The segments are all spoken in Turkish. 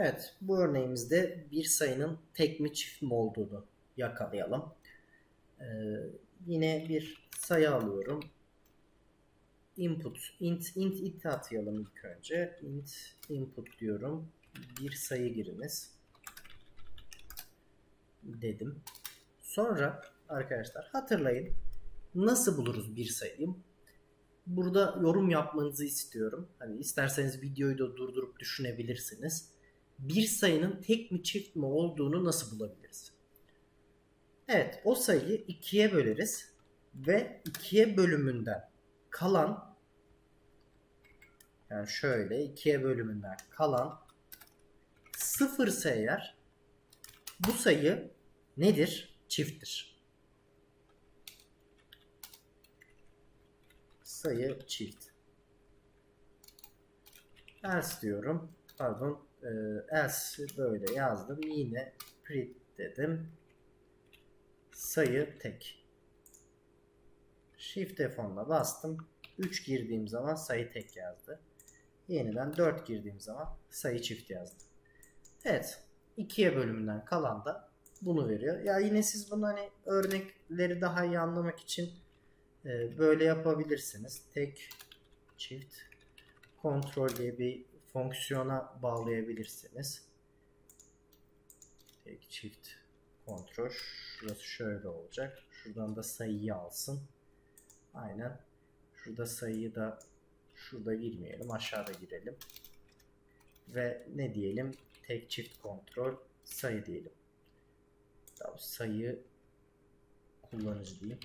Evet, bu örneğimizde bir sayının tek mi çift mi olduğunu yakalayalım. Ee, yine bir sayı alıyorum. Input, int, int, int atayalım ilk önce. int, input diyorum. Bir sayı giriniz. Dedim. Sonra arkadaşlar hatırlayın. Nasıl buluruz bir sayıyı? Burada yorum yapmanızı istiyorum. Hani isterseniz videoyu da durdurup düşünebilirsiniz. Bir sayının tek mi çift mi olduğunu nasıl bulabiliriz? Evet, o sayıyı ikiye böleriz ve ikiye bölümünden kalan yani şöyle ikiye bölümünden kalan sıfırsa eğer bu sayı nedir? Çifttir. Sayı çift. Else diyorum. Pardon. E, else böyle yazdım. Yine print dedim. Sayı tek. Shift F10'la bastım. 3 girdiğim zaman sayı tek yazdı. Yeniden 4 girdiğim zaman sayı çift yazdı. Evet. 2'ye bölümünden kalan da bunu veriyor. Ya yine siz bunu hani örnekleri daha iyi anlamak için e, böyle yapabilirsiniz. Tek çift kontrol diye bir fonksiyona bağlayabilirsiniz. Tek çift kontrol. Şurası şöyle olacak. Şuradan da sayıyı alsın. Aynen. Şurada sayıyı da şurada girmeyelim. Aşağıda girelim. Ve ne diyelim? Tek çift kontrol sayı diyelim. Daha sayı kullanıcı diyeyim.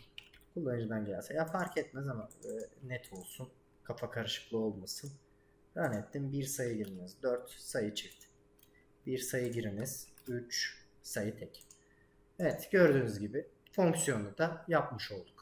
Kullanıcıdan gelse ya fark etmez ama e, net olsun. Kafa karışıklığı olmasın. Run ettim. Bir sayı giriniz. 4 sayı çift. Bir sayı giriniz. 3 sayı tek. Evet gördüğünüz gibi fonksiyonu da yapmış olduk.